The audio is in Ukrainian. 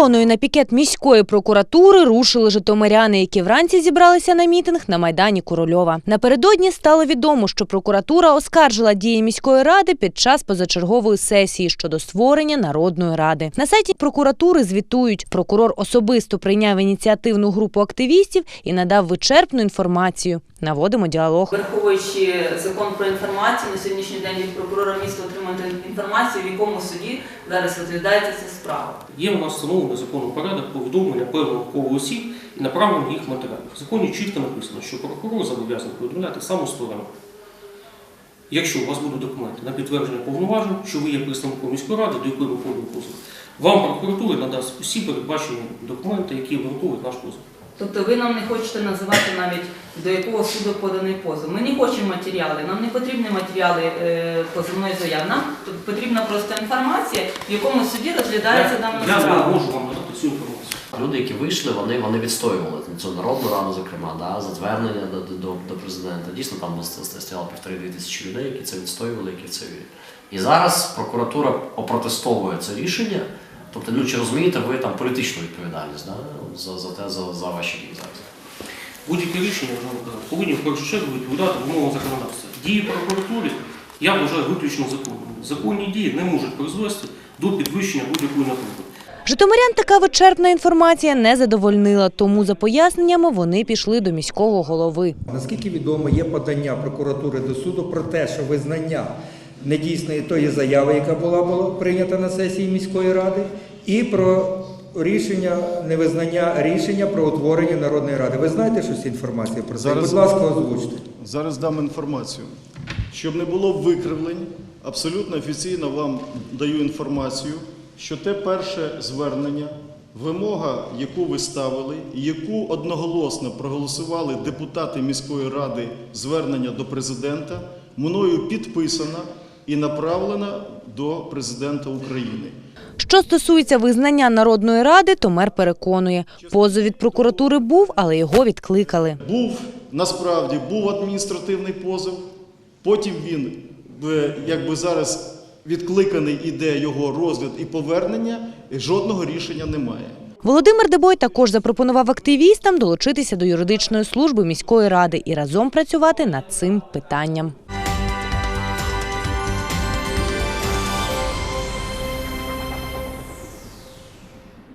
Колоною на пікет міської прокуратури рушили житомиряни, які вранці зібралися на мітинг на майдані Корольова. Напередодні стало відомо, що прокуратура оскаржила дії міської ради під час позачергової сесії щодо створення народної ради. На сайті прокуратури звітують, прокурор особисто прийняв ініціативну групу активістів і надав вичерпну інформацію. Наводимо діалог. Враховуючи закон про інформацію, на сьогоднішній день від прокурора міста отримати інформацію, в якому суді зараз розглядається ця справа. Є у нас встановлений законом порядок повідомлення певного колу осіб і направлення їх матеріалів. В законі чітко написано, що прокурор зобов'язаний повідомляти саму сторону. Якщо у вас будуть документи на підтвердження повноважень, що ви є представником міської ради, до якої ви поданий позов, вам прокуратура надасть усі передбачені документи, які обґрунтовують наш позов. Тобто ви нам не хочете називати навіть до якого суду поданий позов. Ми не хочемо матеріали, нам не потрібні матеріали е, позовної заяви. Нам потрібна просто інформація, в якому суді розглядається дана Я можу вам надати цю інформацію. Люди, які вийшли, вони, вони відстоювали цю народну раду, зокрема, да, за звернення до, до, до президента. Дійсно, там стояло півтори-дві тисячі людей, які це відстоювали, які в це вірять. І зараз прокуратура опротестовує це рішення. Тобто, ну чи розумієте ви там політичну відповідальність да, за, за те, за, за ваші дії зараз? Будь-які рішення е, повинні в першу чергу відповідати вимогам законодавства. Дії прокуратури я вважаю виключно законними. Законні дії не можуть призвести до підвищення будь-якої напруги. Житомирян така вичерпна інформація не задовольнила, тому за поясненнями вони пішли до міського голови. Наскільки відомо, є подання прокуратури до суду про те, що визнання недійсної тої заяви, яка була, була прийнята на сесії міської ради, і про рішення невизнання рішення про утворення народної ради. Ви знаєте щось інформацію про це? Зараз- Будь ласка, озвучте. Зараз дам інформацію. Щоб не було викривлень, абсолютно офіційно вам даю інформацію, що те перше звернення, вимога, яку ви ставили, і яку одноголосно проголосували депутати міської ради звернення до президента, мною підписана і направлена до президента України. Що стосується визнання народної ради, то мер переконує, позов від прокуратури був, але його відкликали. Був насправді був адміністративний позов. Потім він е, якби зараз відкликаний іде його розгляд і повернення, і жодного рішення немає. Володимир Дебой також запропонував активістам долучитися до юридичної служби міської ради і разом працювати над цим питанням.